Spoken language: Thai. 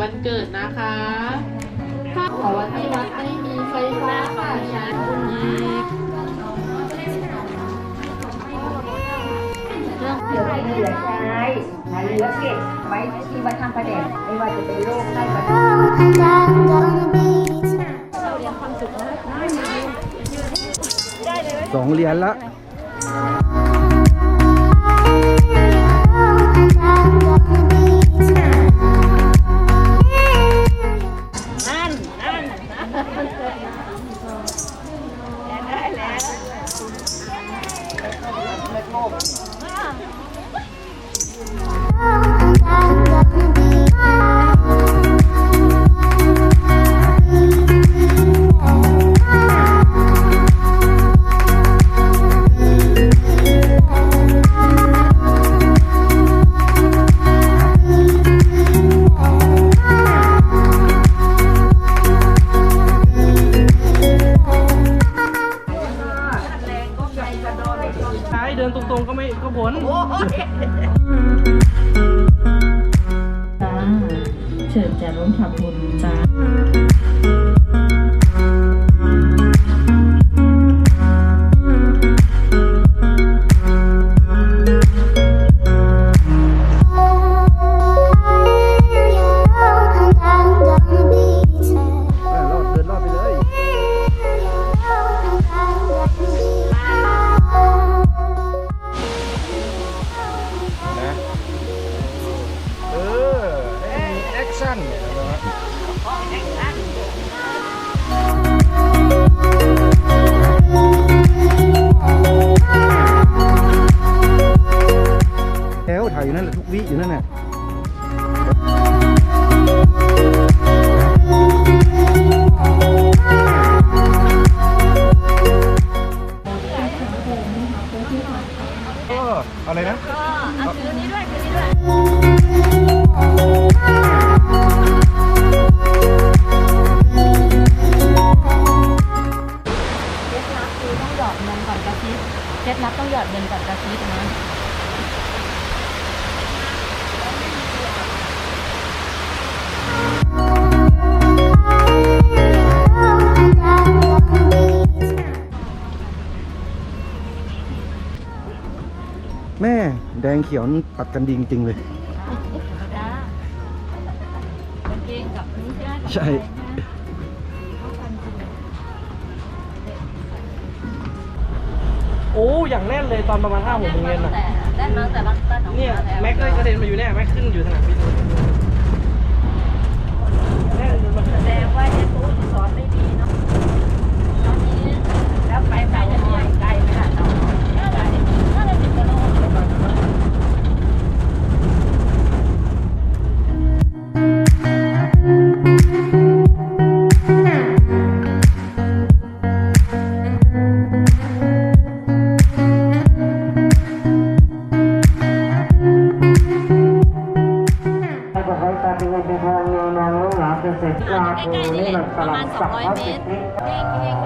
วันเกิดนะคะถ้าขอวันที่วัดไม่มีไฟฟ้าค่ะใช้อีกเดี๋ยวให้เหลือใช้นะเหลือเก็บไว้ที่วัดทำประเด็นไม่ว่าจะเป็นโรคไข้หวัด and I'm gonna be tonight. สองเหรียญละ จ้าเชิญจะร่วมทำบุญ นั่นแหละทุกวิอยู่นั่นแหละก็อะไรนะเคล็ดลับคือต้องหยอดเงินก่อนกระซิบเคล็ดลับต้องหยอดเงินก่อนกระซิบ งเขียวนี่ตัดกันดีจริงๆเลยจ้ากางเกงกับนี่ใช่ไหมใช่ โอ้อย่างแน่นเลยตอนประมาณห้าหกโมงเย็นอะแต่ได้มาแต่ละต้นของเนี่ยแล้วแม็กก็กระเด็นมาอยู่เนี่ยแม็กขึ้นอยู่สนามบินแน่นจนมันแสดงว่าเจ๊ปุ๊สอนไม่ดี ประมาณ 200 เมตรเฮงเฮงเฮง